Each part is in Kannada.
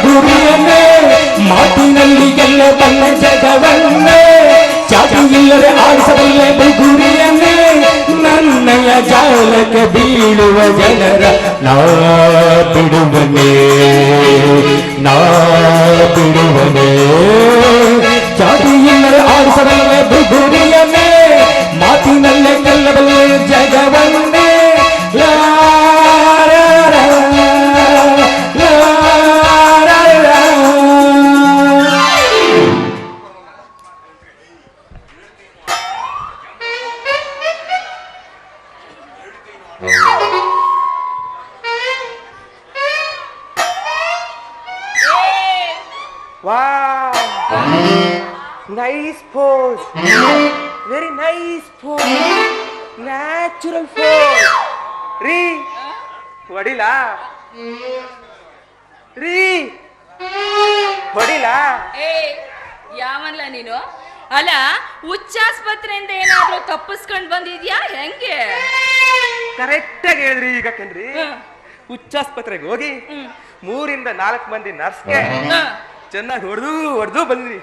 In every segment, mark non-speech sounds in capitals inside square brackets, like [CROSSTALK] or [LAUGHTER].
ಗುರಿಯನ್ನೇ ಮಾತಿನಲ್ಲಿ ಗೆಲ್ಲಬಲ್ಲ ಜಗವನ್ನೇ ಚಾಟಿಯಿಲ್ಲದೆ ಆಡಿಸಬಲ್ಲೆ ಗುರಿಯನ್ನೇ ನನ್ನಯ ಜಾಲಕ್ಕೆ ಬೀಳುವ ಜನರ ನಾ ಬಿಡುವನೇ ನಾ ಬಿಡುವನೇ Natural ಫೋರ್ ರೀ. ಹೊಡಿಲ? ರೀ. ಹೊಡಿಲ? ಏ ಯಾವನ್ಲ ನೀನು? ಅಲ್ಲ ಹುಚ್ಚಾಸ್ಪತ್ರೆಯಿಂದ ಏನಾದ್ರೂ ತಪ್ಪಿಸ್ಕೊಂಡ್ ಬಂದಿದ್ಯಾ? ಹೆಂಗೆ? ಕರೆಕ್ಟ್ ಆಗಿ ಹೇಳಿದ್ರಿ ಈಗ ಕಣ್ರಿ ಉಚ್ಚಾಸ್ಪತ್ರೆಗೆ ಹುಚ್ಚಾಸ್ಪತ್ರೆಗೆ ಹೋಗಿ ಮೂರಿಂದ ನಾಲ್ಕು ಮಂದಿ ನರ್ಸ್ಗೆ. ಚೆನ್ನಾಗಿ ಹೊಡೆದು ಹೊಡೆದು ಬಂದ್ರಿ.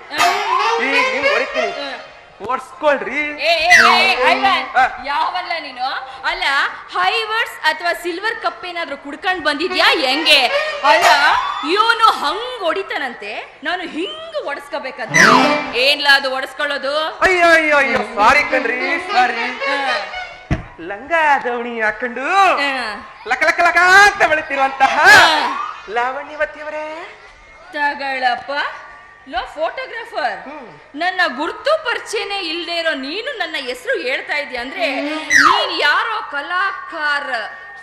ಈಗ ಹೊಡಿತೀನಿ. ಓಡಿಸ್ಕೊಳ್ರಿ. ಯಾವಲ್ಲ. ನೀನು? ಅಲ್ಲ ಹೈವರ್ಸ್ ಅಥವಾ ಸಿಲ್ವರ್ ಕಪ್ ಏನಾದ್ರೂ ಕುಡ್ಕೊಂಡ್ ಬಂದಿದ್ಯಾ? ಹೆಂಗೆ? ಅಲ್ಲ ಇವನು ಹಂಗ್ ಹೊಡಿತಾನಂತೆ. ನಾನು ಹಿಂಗ್ ಒಡಸ್ಕೋಬೇಕಂತ ಏನ್ಲ ಅದು ಒಡಸ್ಕೊಳ್ಳೋದು ಅಯ್ಯೋ ಅಯ್ಯೋ ಅಯ್ಯೋ ಸಾರಿ ಕಣ್ರಿ ಸಾರಿ. ಲಂಗ ದವಣಿ ಹಾಕೊಂಡು ಲಕ ಲಕ ಲಕ ಅಂತ ಬೆಳಿತಿರುವಂತಹ. ಲಾವಣ್ಯವತಿಯವರೇ. ತಗಳಪ್ಪ. ಲೋ ಫೋಟೋಗ್ರಾಫರ್ ನನ್ನ ಗುರ್ತು ಪರಿಚಯನೇ ಇಲ್ಲದೆ ಇರೋ ನೀನು ನನ್ನ ಹೆಸರು ಹೇಳ್ತಾ ಇದೀಯ ಅಂದ್ರೆ ನೀನ್ ಯಾರೋ ಕಲಾಕಾರ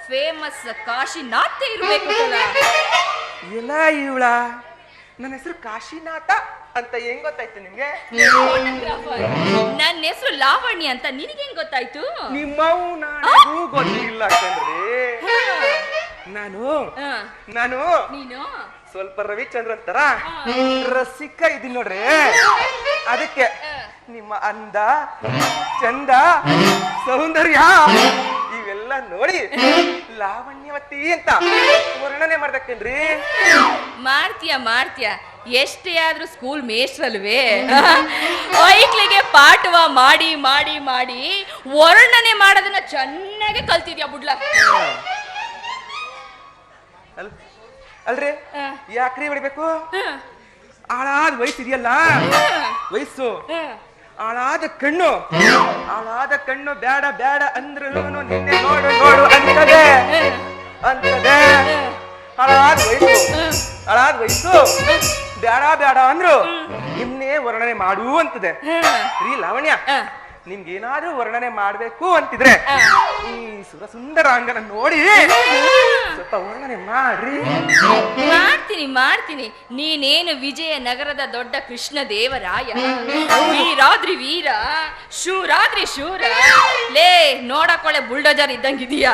ಫೇಮಸ್ ಕಾಶಿನಾಥ ಇರ್ಬೇಕು ಇಲ್ಲ ಎಲ್ಲ ಇವಳ ನನ್ನ ಹೆಸರು ಕಾಶಿನಾಥ ಅಂತ ಹೆಂಗ್ ಗೊತ್ತಾಯ್ತು ನಿಮ್ಗೆ. ನನ್ನ ಹೆಸರು ಲಾವಣ್ಯ ಅಂತ ನಿನಗೇನ್ ಗೊತ್ತಾಯ್ತು? ನಿಮ್ಮವು ಗೊತ್ತಿಲ್ಲ ಕಣ್ರಿ ನಾನು ನಾನು ನೀನು? ಸ್ವಲ್ಪ ರವಿಚಂದ್ರ ಅಂತಾರ ರಸಿಕ ಇದೀನಿ ನೋಡ್ರಿ. ಅದಕ್ಕೆ ನಿಮ್ಮ ಅಂದ ಚಂದ ಸೌಂದರ್ಯ ಇವೆಲ್ಲ ನೋಡಿ ಲಾವಣ್ಯವತಿ ಅಂತ ವರ್ಣನೆ ಮಾಡ್ದಕ್ಕೇನ್ರಿ ಮಾಡ್ತೀಯ ಮಾಡ್ತೀಯ. ಎಷ್ಟೇ ಆದ್ರೂ ಸ್ಕೂಲ್ ಮೇಷ್ಟ್ರಲ್ವೇ? [LAUGHS] ಐಕ್ಳಿಗೆ ಪಾಠವ ಮಾಡಿ ಮಾಡಿ ಮಾಡಿ ವರ್ಣನೆ ಮಾಡೋದನ್ನ ಚೆನ್ನಾಗಿ ಕಲ್ತಿದ್ಯಾ ಬುಡ್ಲ? ಅಲ್ರಿ? ಯಾಕ್ರಿ ಹೊಡಿಬೇಕು? ಆಳಾದ ವಯಸ್ಸು ಇದೆಯಲ್ಲ? ವಯಸ್ಸು. ಆಳಾದ ಕಣ್ಣು. ಆಳಾದ ಕಣ್ಣು ಬೇಡ ಬೇಡ ಅಂದ್ರು ನಿನ್ನೆ ನೋಡು ನೋಡು ಅಂತದೆ. ಅಂತದೆ. ಆಳಾದ ವಯಸ್ಸು. ಆಳಾದ ವಯಸ್ಸು. ಬೇಡ ಬೇಡ ಅಂದ್ರು. ನಿನ್ನೆ ವರ್ಣನೆ ಮಾಡು ಅಂತದೆ. ರೀ ಲಾವಣ್ಯ. ನಿಮ್ಗೆ ಏನಾದ್ರೂ ವರ್ಣನೆ ಮಾಡ್ಬೇಕು ಅಂತಿದ್ರೆ ಈ ಸುರಸುಂದರಾಂಗನ ನೋಡಿ ಸ್ವಲ್ಪ ವರ್ಣನೆ ಮಾಡ್ರಿ. ಮಾಡ್ತೀನಿ ಮಾಡ್ತೀನಿ. ನೀನೇನು ವಿಜಯ ನಗರದ ದೊಡ್ಡ ಕೃಷ್ಣ ದೇವರಾಯ ವೀರಾದ್ರಿ ವೀರ ಶೂರಾದ್ರಿ ಶೂರ. ಲೇ ನೋಡಕೊಳ್ಳೆ ಬುಲ್ಡೋಜರ್ ಇದ್ದಂಗಿದೀಯಾ?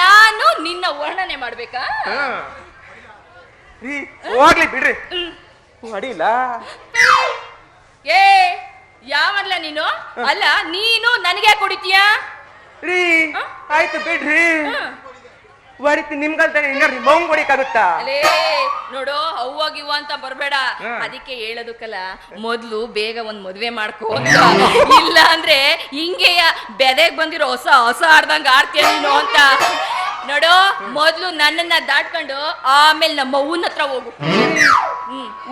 ನಾನು ನಿನ್ನ ವರ್ಣನೆ ಮಾಡ್ಬೇಕಾ? ಹೋಗ್ಲಿ ಬಿಡ್ರಿ. ಹೊಡಿಲ್ಲ ಏ ನೀನು? ಅಲ್ಲ ನೀನು ನನಗೆ ಕುಡಿತೀಯಾ? ರೀ ಆಯ್ತು ಬಿಡ್ರಿ. ಹೊಡಿತೀನಿ ನಿಮ್ಗಲ್ತಾನೆ ಇನ್ನೊಂದು ಮೌಂಗ್ ಹೊಡಿಕಾಗುತ್ತಾ? ಅಲೇ ನೋಡು ಅವ್ವ ಗಿವ್ವ ಅಂತ ಬರ್ಬೇಡ. ಅದಕ್ಕೆ ಹೇಳೋದಕ್ಕಲ್ಲ ಮೊದ್ಲು ಬೇಗ ಒಂದ್ ಮದ್ವೆ ಮಾಡ್ಕೋ ಇಲ್ಲ ಅಂದ್ರೆ ಹಿಂಗೆಯ ಬೆದೆಗ್ ಬಂದಿರೋ ಹೊಸ ಹೊಸ ಆಡ್ದಂಗ ಆಡ್ತೀಯ ನೀನು ಅಂತ. ನೋಡು ಮೊದ್ಲು ನನ್ನನ್ನ ದಾಟ್ಕೊಂಡು ಆಮೇಲೆ ನಮ್ಮ ಅವ್ವನ ಹತ್ರ ಹೋಗು.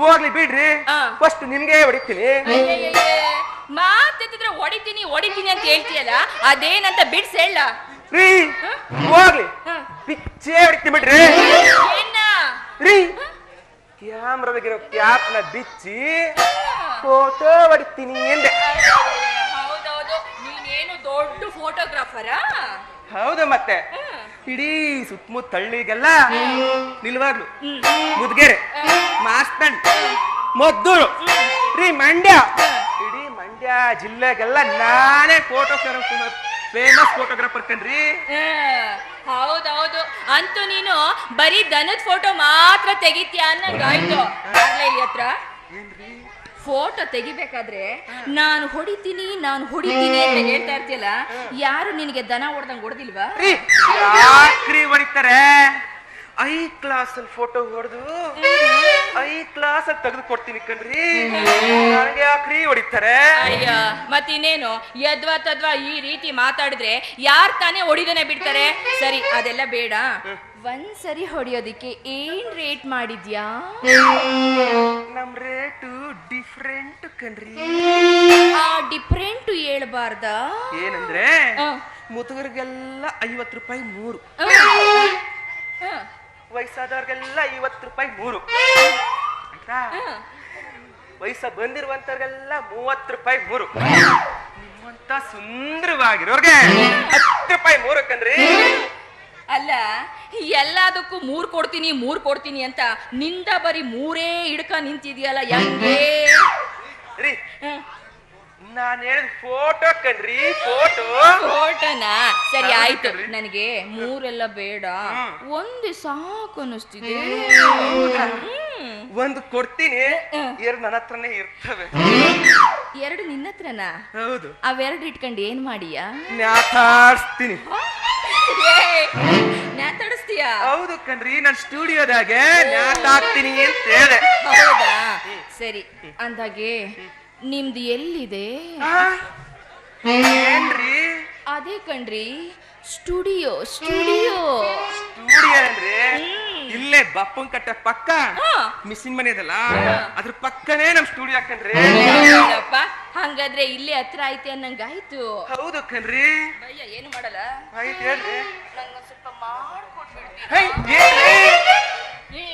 ಹೋಗ್ಲಿ ಬಿಡ್ರಿ. ಫಸ್ಟ್ ನಿಮ್ಗೆ ಹೊಡಿತೀನಿ. ಮಾತೆತ್ತಿದ್ರೆ ಹೊಡಿತೀನಿ ಹೊಡಿತೀನಿ ಅಂತ ಹೇಳ್ತೀಯಲ್ಲ ಅದೇನಂತ ಬಿಡ್ಸ್ ಹೇಳ. ರೀ ಹೋಗ್ಲಿ. ಪಿಚ್ಚೆ ಬಿಡ್ರಿ. ಏನ? ರೀ ಕ್ಯಾಮ್ರದಾಗಿರೋ ಕ್ಯಾಪ್ನ ಬಿಚ್ಚಿ ಫೋಟೋ ಹೊಡಿತೀನಿ ಎಂದೆ ಹೌದೌದು ನೀನೇನು ದೊಡ್ಡ ಫೋಟೋಗ್ರಾಫರಾ ಹೌದು ಮತ್ತೆ. ಇಡೀ ಸುತ್ತಮುತ್ತ ಹಳ್ಳಿಗೆಲ್ಲ ನಿಲ್ವಾಗ್ಲು. ಮುದ್ಗೆರೆ ಮಾಸ್ತಂಡ್ ಮದ್ದೂರು ರೀ ಮಂಡ್ಯ. ಮಂಡ್ಯ ಜಿಲ್ಲೆಗೆಲ್ಲ ನಾನೇ ಫೋಟೋ ಫೇಮಸ್ ಫೋಟೋಗ್ರಾಫರ್ ಕಣ್ರಿ. ಹೌದೌದು. ಅಂತೂ ನೀನು ಬರೀ ದನದ ಫೋಟೋ ಮಾತ್ರ ತೆಗಿತೀಯ ಅನ್ನಂಗಾಯ್ತು ಆಗ್ಲೇ ಇಲ್ಲಿ ಹತ್ರ. ಫೋಟೋ ತೆಗಿಬೇಕಾದ್ರೆ ನಾನು ಹೊಡಿತೀನಿ ನಾನು ಹೊಡಿತೀನಿ ಅಂತ ಹೇಳ್ತಾ ಇರ್ತೀಯಲ್ಲ ಯಾರು ನಿನಗೆ ದನ ಹೊಡ್ದಂಗ್ ಹೊಡೆದಿಲ್ವಾ? ರೀ ಯಾಕ್ರಿ ಹೊಡಿತಾರೆ? ಐ ಕ್ಲಾಸ್ ಅಲ್ಲಿ ಫೋಟೋ ಹೊಡೆದು ಐ ಕ್ಲಾಸ್ ಅಲ್ಲಿ ತೆಗೆದು ಕೊಡ್ತೀನಿ ಕಣ್ರಿ. ನನಗೆ ಯಾಕ್ರಿ ಹೊಡಿತಾರೆ. ಅಯ್ಯ ಮತ್ತಿನ್ನೇನು ಯದ್ವಾ ತದ್ವಾ ಈ ರೀತಿ ಮಾತಾಡಿದ್ರೆ ಯಾರ್ ತಾನೇ ಹೊಡಿದನೆ ಬಿಡ್ತಾರೆ? ಸರಿ ಅದೆಲ್ಲ ಬೇಡ. ಒಂದ್ಸರಿ ಹೊಡಿಯೋದಿಕ್ಕೆ ಏನ್ ರೇಟ್ ಮಾಡಿದ್ಯಾ? ನಮ್ ರೇಟು ಡಿಫ್ರೆಂಟ್ ಕಣ್ರಿ. ಆ ಡಿಫ್ರೆಂಟ್ ಹೇಳ್ಬಾರ್ದ? ಏನಂದ್ರೆ ಮುದುಗರಿಗೆಲ್ಲ ಐವತ್ತು ರೂಪಾಯಿ ಮೂರು. ವಯಸ್ಸಾದವ್ರಿಗೆಲ್ಲ ಐವತ್ತು ರೂಪಾಯಿ ಮೂರು. ಆಯ್ತಾ. ವಯಸ್ಸ ಬಂದಿರುವಂತವ್ರಿಗೆಲ್ಲ ಮೂವತ್ತು ರೂಪಾಯಿ ಮೂರು. ನಿಮ್ಮಂತ ಸುಂದರವಾಗಿರೋರ್ಗೆ ಹತ್ತು ರೂಪಾಯಿ ಮೂರು ಕಣ್ರಿ ಅಲ್ಲ ಎಲ್ಲದಕ್ಕೂ ಮೂರ್ ಕೊಡ್ತೀನಿ ಮೂರ್ ಕೊಡ್ತೀನಿ ಅಂತ ನಿಂದ ಬರೀ ಮೂರೇ ಹಿಡ್ಕ ನಿಂತಿದ್ಯಲ್ಲ ಹೆಂಗೆ ರೀ. ನಾನ್ ಹೇಳಿದ ಫೋಟೋ ಕಣ್ರಿ ಫೋಟೋ ಫೋಟೋನಾ ಸರಿ ಆಯ್ತು. ನನಗೆ ಮೂರೆಲ್ಲ ಬೇಡ. ಒಂದು ಸಾಕು ಅನ್ನಿಸ್ತಿದೆ. ಒಂದು ಕೊಡ್ತೀನಿ. ಎರಡು ನನ್ನ ಹತ್ರನೇ ಇರ್ತವೆ. ಎರಡು ನಿನ್ನ ಹತ್ರನಾ? ಹೌದು. ಅವೆರಡು ಇಟ್ಕೊಂಡು ಏನ್ ಮಾಡಿಯಾ? ನ್ಯಾತಾಡ್ಸ್ತೀನಿ. ನ್ಯಾತಾಡಿಸ್ತೀಯಾ? ಹೌದು ಕಣ್ರಿ ನಾನು ಸ್ಟುಡಿಯೋದಾಗೆ ನ್ಯಾತಾಡ್ತೀನಿ ಅಂತ ಹೇಳಿದೆ. ಹೌದಾ? ಸರಿ ಅಂದಾಗೆ ನಿಮ್ದು ಎಲ್ಲಿದೆ? ಆ? ಏನ್ರಿ? ಅದೇ ಕಣ್ರಿ ಸ್ಟುಡಿಯೋ ಸ್ಟುಡಿಯೋ. ಸ್ಟುಡಿಯೋ ಅಂದ್ರೆ ಇಲ್ಲೇ ಬಪ್ಪನ್ ಕಟ್ಟ ಪಕ್ಕ. ಹಾ. ಮಿಷಿನ್ ಮನೆ ಇದಲ್ಲ? ಅದ್ರ ಪಕ್ಕನೇ ನಮ್ ಸ್ಟುಡಿಯೋ ಹಾಕನ್ರಿ ಹಂಗಾದ್ರೆ ಇಲ್ಲೇ ಹತ್ರ ಐತೆ ಅನ್ನಂಗಾಯ್ತು. ಹೌದು ಕಣ್ರಿ. ಅಯ್ಯ ಏನು ಮಾಡಲ್ಲ? ಆಯ್ತು ಹೇಳ್ರಿ. ನಂಗೊಂದ್ ಸ್ವಲ್ಪ ಮಾಡ್ಕೊಟ್ಬಿಡ್ತೀನಿ. ಹೈ, ಏನ್ರಿ? ಏ,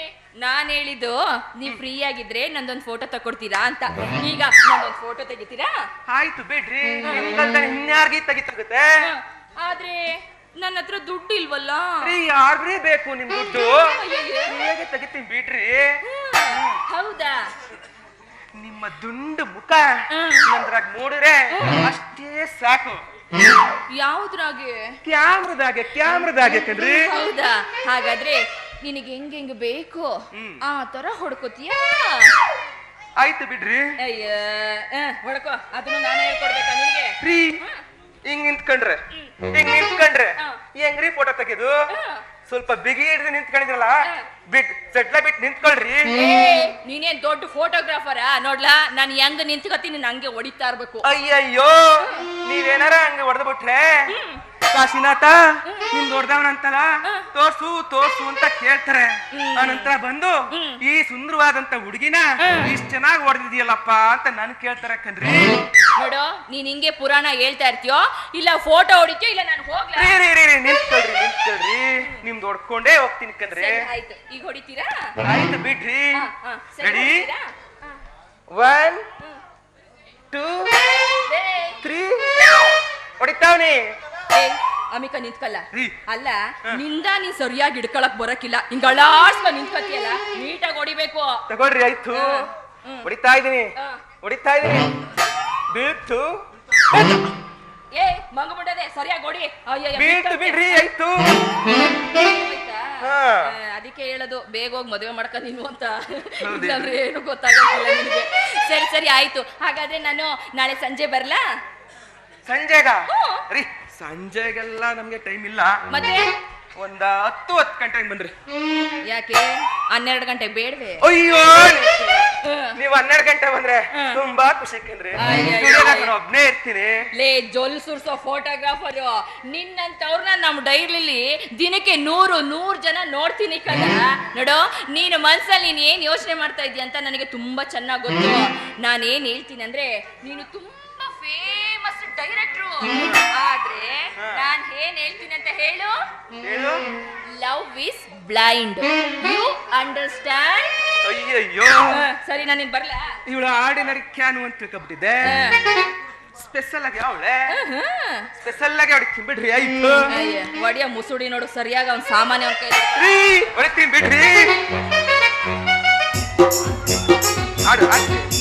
ನಾನ್ ಹೇಳಿದ್ದು ನೀವ್ ಫ್ರೀ ಆಗಿದ್ರೆ ನಂದೊಂದ್ ಫೋಟೋ ತಕೊಡ್ತೀರಾ ಅಂತ. ಈಗ ನಂದೊಂದ್ ಫೋಟೋ ತೆಗಿತೀರಾ? ಆಯ್ತು ಬಿಡ್ರಿ ಇನ್ಯಾರ್ಗಿ ತೆಗಿತಾಗುತ್ತೆ ಆದ್ರೆ ನನ್ನ ಹತ್ರ ದುಡ್ಡು ಇಲ್ವಲ್ಲ? ಯಾರ್ಗ್ರಿ ಬೇಕು ನಿಮ್ ದುಡ್ಡು? ಹೇಗೆ ತೆಗಿತೀನಿ ಬಿಡ್ರಿ? ಹೌದಾ? ನಿಮ್ಮ ದುಂಡು ಮುಖ. ನಂದ್ರಾಗ ನೋಡಿದ್ರೆ ಅಷ್ಟೇ ಸಾಕು. ಯಾವ್ದ್ರಾಗೆ? ಕ್ಯಾಮ್ರದಾಗೆ ಕ್ಯಾಮ್ರದಾಗೆ ಹೌದಾ? ಹಾಗಾದ್ರೆ ನಿನಗೆ ಹೆಂಗೆ ಬೇಕು? ಆ ತರ ಹೊಡ್ಕೋತೀಯ? ಆಯ್ತು ಬಿಡ್ರಿ. ಅಯ್ಯ ಹೊಡ್ಕೋ. ಅದನ್ನು ನಾನು ಹೇಳ್ಕೊಡ್ಬೇಕಾ ನಿನಗೆ? ಫ್ರೀ ಹಿಂಗ್ ನಿಂತ್ಕೊಂಡ್ರೆ. ಹಿಂಗ್ ನಿಂತ್ಕೊಂಡ್ರೆ. ಹೆಂಗ್ರಿ ಫೋಟೋ ತೆಗೆದು? ಸ್ವಲ್ಪ ಬಿಗಿ ಹಿಡಿದು ನಿಂತ್ಕೊಂಡಿದ್ರಲ್ಲ? ಬಿಟ್ ಸೆಟ್ಲ ಬಿಟ್ ನಿಂತ್ಕೊಳ್ರಿ. ನೀನೇನ್ ದೊಡ್ಡ ಫೋಟೋಗ್ರಾಫರ ನೋಡ್ಲಾ ನಾನು ಹೆಂಗ್ ನಿಂತ್ಕೊತೀನಿ ನಂಗೆ ಹೊಡಿತಾ ಇರ್ಬೇಕು. ಅಯ್ಯಯ್ಯೋ ನೀವೇನಾರ ಹಂಗೆ ಹೊಡೆದು ಬಿಟ್ರೆ ಕಾಶಿನಾಥ ನಿಮ್ ದೊಡ್ಡವನಂತಲ್ಲ? ತೋರ್ಸು ತೋರ್ಸು ಅಂತ ಕೇಳ್ತಾರೆ. ಆನಂತರ ಬಂದು ಈ ಸುಂದರವಾದಂತ ಹುಡುಗಿನ ಇಷ್ಟ ಚೆನ್ನಾಗಿ ಹೊಡೆದಿದ್ಯಲ್ಲಪ್ಪ ಅಂತ ನನ್ ಕೇಳ್ತಾರೆ ಕಣ್ರಿ. ನೋಡು ನೀನ್ ಹಿಂಗೆ ಪುರಾಣ ಹೇಳ್ತಾ ಇರ್ತೀಯೋ? ಇಲ್ಲ ಫೋಟೋ ಹೊಡಿತೀಯೋ? ಇಲ್ಲ ನಾನು ಹೋಗ್ಲಾ? ರೀ ರೀ ರೀ ರೀ, ನಿಂತ್ಕೊಳ್ರಿ ನಿಂತ್ಕೊಳ್ರಿ ನಿಮ್ದು ಹೊಡ್ಕೊಂಡೇ ಹೋಗ್ತೀನಿ ಕಣ್ರಿ. ಸರಿ ಆಯ್ತು. ಈಗ ಹೊಡಿತೀರಾ? ಆಯ್ತು ಬಿಡ್ರಿ. ಹಾ, ಹಾ, ಸರಿ, ರೆಡಿ ಹೊಡಿತೀರಾ? ಹಾ. ಒನ್ ಟೂ ತ್ರೀ ಹೊಡಿತಾವ್ನಿ. ಅಮಿಕ ನಿಂತ್ಕಲ್ಲ? ಅಲ್ಲ ನಿಂದ ನೀನ್ ಸರಿಯಾಗಿ ಹಿಡ್ಕೊಳಕ್ ಬರಕಿಲ್ಲ. ಹಿಂಗ ಅಳಾಡ್ಸ್ಕೊಂಡ್ ನಿಂತ್ಕತಿಯಲ್ಲ ನೀಟಾಗಿ ಹೊಡಿಬೇಕು. ತಗೊಳ್ರಿ ಆಯ್ತು. ಹೊಡಿತಾ ಇದೀನಿ. ಹೊಡಿತಾ ಇದೀನಿ ಬೀಳ್ತು. ಏ ಮಂಗು ಬಿಡದೆ ಸರಿಯಾಗಿ ಹೊಡಿ. ಅಯ್ಯೋ ಬೀಳ್ತು. ಬಿಡ್ರಿ ಆಯ್ತು. ಅದಕ್ಕೆ ಹೇಳೋದು ಬೇಗ ಹೋಗಿ ಮದುವೆ ಮಾಡ್ಕ ನೀನು ಅಂತ? ಇಲ್ಲಾಂದ್ರೆ ಏನು ಗೊತ್ತಾಗಲ್ಲ ನಿನಗೆ. ಸರಿ ಸರಿ ಆಯ್ತು. ಹಾಗಾದ್ರೆ ನಾನು ನಾಳೆ ಸಂಜೆ ಬರ್ಲಾ? ಸಂಜೆಗ? ರೀ. ಸಂಜೆಗೆಲ್ಲ ನಮ್ಗೆ ಟೈಮ್ ಇಲ್ಲ. ಮತ್ತೆ? ಒಂದ ಹತ್ತು ಹತ್ತು ಗಂಟೆಗೆ ಬಂದ್ರಿ. ಯಾಕೆ? ಹನ್ನೆರಡು ಗಂಟೆ ಬೇಡವೆ. ಅಯ್ಯೋ ನೀವ್ ಹನ್ನೆರಡು ಗಂಟೆ ಬಂದ್ರೆ ತುಂಬಾ ಖುಷಿ ಒಬ್ನೇ ಇರ್ತೀನಿ ಲೇ ಜೊಲ್ ಸುರ್ಸೋ ಫೋಟೋಗ್ರಾಫರು ನಿನ್ನಂತವ್ರನ್ನ ನಮ್ ಡೈರಿಲಿ ದಿನಕ್ಕೆ ನೂರು ನೂರ್ ಜನ ನೋಡ್ತೀನಿ ಕದ ನೋಡು ನೀನು ಮನ್ಸಲ್ಲಿ ನೀನ್ ಏನ್ ಯೋಚನೆ ಮಾಡ್ತಾ ಇದೀಯ ಅಂತ ನನಗೆ ತುಂಬಾ ಚೆನ್ನಾಗ್ ಗೊತ್ತು. ನಾನೇನ್ ಏನ್ ಹೇಳ್ತೀನಿ ಅಂದ್ರೆ ನೀನು ತುಂಬಾ ಫೇಮಸ್ ಡೈರೆಕ್ಟ್ರು ಆದ್ರೆ ನಾನ್ ಏನ್ ಹೇಳ್ತೀನಿ ಅಂತ ಹೇಳು? ಹೇಳು. Love is blind you understand ಅಯ್ಯಯ್ಯೋ. ಸರಿ ನಾನು ಬರ್ಲಾ? ಇವಳ ಆರ್ಡಿನರಿ ಕ್ಯಾನು ಅಂತ ತಿಳ್ಕೊಬಿಟ್ಟಿದ್ದೆ. ಸ್ಪೆಷಲ್ ಆಗಿ ಅವಳೆ. ಸ್ಪೆಷಲ್ ಆಗಿ ಅವಳಿಗೆ ಬಿಡ್ರಿ ಆಯ್ತು. ಅಯ್ಯ ಒಡಿಯ ಮುಸುಡಿ ನೋಡು ಸರಿಯಾಗಿ ಅವ್ನ ಸಾಮಾನ್ಯ ಅವ್ನ ಕೈ ರೀ ಹೊಡಿತೀನಿ ಬಿಡ್ರಿ ಆಡು ಆಡ್ತೀನಿ.